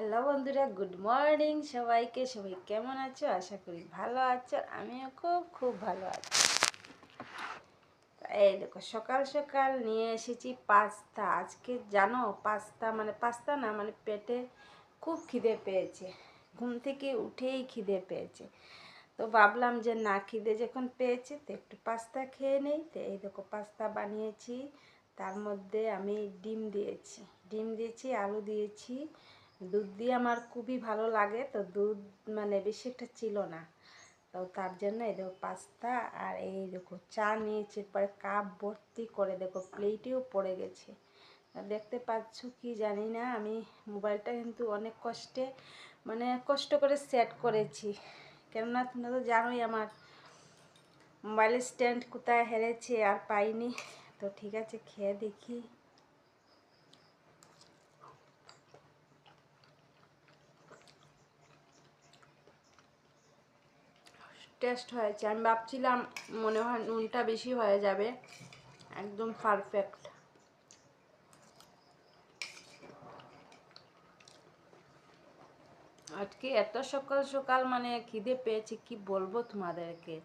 Hello বন্ধুরা, good morning সবাইকে। সবাই কেমন আছো? আশা করি ভালো আছো, আমিও খুব খুব ভালো আছি। এই দেখো, সকাল সকাল নিয়ে এসেছি পাস্তা। আজকে জানো, পাস্তা মানে পাস্তা না মানে পেটে খুব খিদে পেয়েছে। ঘুম থেকে উঠেই খিদে পেয়েছে। তো ভাবলাম যে না, খিদে যখন পেয়েছে তো একটু পাস্তা খেয়ে নেই। তো এই দেখো, পাস্তা বানিয়েছি। তার মধ্যে আমি ডিম দিয়েছি। ডিম দিয়েছি, আলু দিয়েছি দুধ দিয়ে আমার খুবই ভালো লাগে, তো দুধ মানে বেশি একটা ছিল না। তো তার জন্য এই দেখো পাস্তা আর এই দেখো চা নিয়েছি পরে কাপ ভর্তি করে দেখো প্লেটেও পড়ে গেছে। দেখতে পাচ্ছ কি জানি না, আমি মোবাইলটা কিন্তু অনেক কষ্টে মানে কষ্ট করে সেট করেছি। কেননা তোমরা তো জানোই আমার মোবাইলের স্ট্যান্ড কোথায় হেরেছে আর পাইনি। তো ঠিক আছে, খেয়ে দেখি। টেস্ট হয়েছে। আমি ভাবছিলাম মনে হয় নুনটা বেশি হয়ে যাবে। একদম পারফেক্ট আজকে এত সকাল সকাল মানে খিদে পেয়েছি, কি বলব তোমাদেরকে?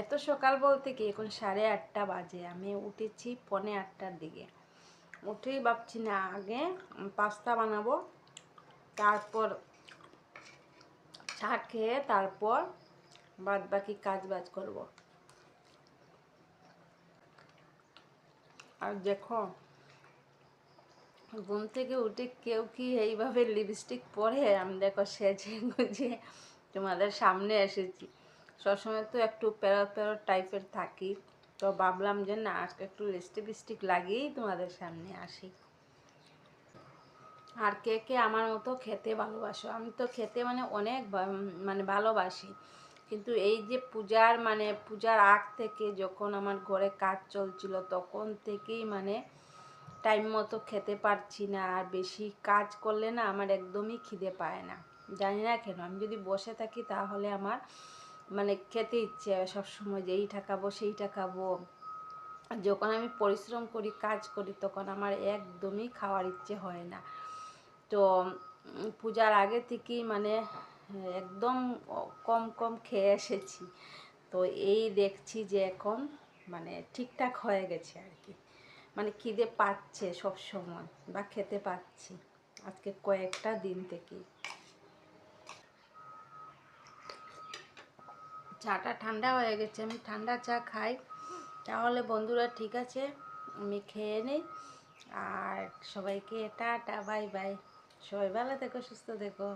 এত সকাল বলতে কি, এখন সাড়ে আটটা বাজে। আমি উঠেছি পনে আটটার দিকে। উঠেই ভাবছি, না, আগে পাস্তা বানাবো। তারপর চা খেয়ে তারপর বাদ বাকি কাজ বাজ করব। আর দেখো, ঘুম থেকে উঠে কেউ কি এইভাবে লিপস্টিক পরে? আমি দেখো সেজে গুজে তোমাদের সামনে এসেছি। সবসময় তো একটু প্যারো প্যারো টাইপের থাকি। তো ভাবলাম যে না, আজকে একটু লিপস্টিক লিপস্টিক লাগিয়েই তোমাদের সামনে আসি। আর কে কে আমার মতো খেতে ভালোবাসো? আমি তো খেতে মানে অনেক মানে ভালোবাসি। কিন্তু এই যে পূজার মানে পূজার আগ থেকে যখন আমার ঘরে কাজ চলছিল, তখন থেকেই মানে টাইম মতো খেতে পারছি না। আর বেশি কাজ করলে না আমার একদমই খিদে পায় না। জানি না কেন, আমি যদি বসে থাকি তাহলে আমার মানে খেতে ইচ্ছে হয় সবসময় যে এইটা খাব সেইটা খাব যখন আমি পরিশ্রম করি, কাজ করি, তখন আমার একদমই খাওয়ার ইচ্ছে হয় না। তো পূজার আগে থেকেই মানে একদম কম কম খেয়ে এসেছি। তো এই দেখছি যে এখন মানে ঠিকঠাক হয়ে গেছে আর কি। মানে খিদে পাচ্ছে সব সময় বা খেতে পাচ্ছি আজকে কয়েকটা দিন থেকে চাটা ঠান্ডা হয়ে গেছে, আমি ঠান্ডা চা খাই। তাহলে বন্ধুরা ঠিক আছে, আমি খেয়ে নিই। আর সবাইকে টাটা, বাই বাই। সবাই ভালো থেকো, সুস্থ থেকো।